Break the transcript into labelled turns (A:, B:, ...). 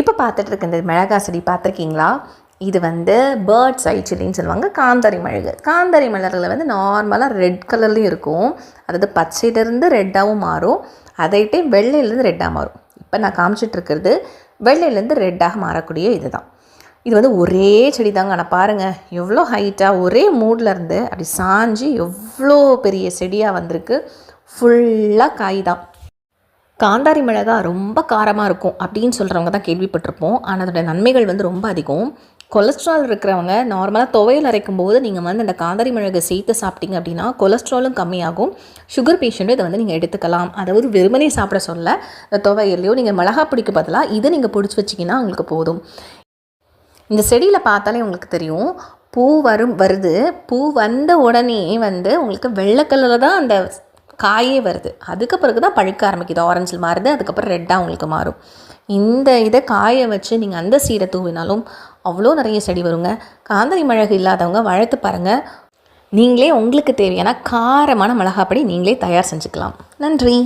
A: இப்போ பார்த்துட்டு இருக்க இந்த மிளகா செடி பார்த்துருக்கீங்களா இது வந்து பேர்ட்ஸ் ஐ செடின்னு சொல்லுவாங்க காந்தாரி மிளகு. காந்தாரி மிளகுல வந்து நார்மலாக ரெட் கலர்லேயும் இருக்கும். அதாவது பச்சையிலேருந்து ரெட்டாகவும் மாறும். அதைட்டே வெள்ளையிலேருந்து ரெட்டாக மாறும். இப்போ நான் காமிச்சிட்ருக்கிறது வெள்ளையிலேருந்து ரெட்டாக மாறக்கூடிய இதுதான். இது வந்து ஒரே செடி தாங்க ஆனால் பாருங்கள் எவ்வளோ ஹைட்டாக ஒரே மூடில் இருந்து அப்படி சாஞ்சு எவ்வளோ பெரிய செடியாக வந்திருக்கு. ஃபுல்லாக காய் தான். காந்தாரி மிளகா ரொம்ப காரமாக இருக்கும் அப்படின்னு சொல்கிறவங்க தான் கேள்விப்பட்டிருப்போம். ஆனால் அதோடய நன்மைகள் வந்து ரொம்ப அதிகம். கொலஸ்ட்ரால் இருக்கிறவங்க நார்மலாக துவையல் அரைக்கும் போது நீங்கள் வந்து அந்த காந்தாரி மிளகு சேர்த்து சாப்பிட்டீங்க அப்படின்னா கொலஸ்ட்ராலும் கம்மியாகும். சுகர் பேஷண்ட்டும் இதை வந்து நீங்கள் எடுத்துக்கலாம். அதாவது வெறுமனே சாப்பிட சொல்ல இந்த துவையல்லையோ நீங்கள் மிளகா பிடிக்க பதிலாக இதை நீங்கள் பிடிச்சி வச்சிங்கன்னா உங்களுக்கு போதும். இந்த செடியில் பார்த்தாலே உங்களுக்கு தெரியும் பூ வரும் வருது. பூ வந்த உடனே வந்து உங்களுக்கு வெள்ளை கலரில் தான் அந்த காயே வருது. அதுக்கு பிறகு தான் பழுக்க ஆரம்பிக்குது. ஆரஞ்சில் மாறுது அதுக்கப்புறம் ரெட்டாக உங்களுக்கு மாறும். இந்த இதை காய வச்சு நீங்கள் அந்த சீடை தூவினாலும் அவ்வளோ நிறைய செடி வருங்க. காந்தாரி மிளகு இல்லாதவங்க வளர்த்து பாருங்கள் நீங்களே உங்களுக்கு தேவையான காரமான மிளகாப்படி நீங்களே தயார் செஞ்சுக்கலாம். நன்றி.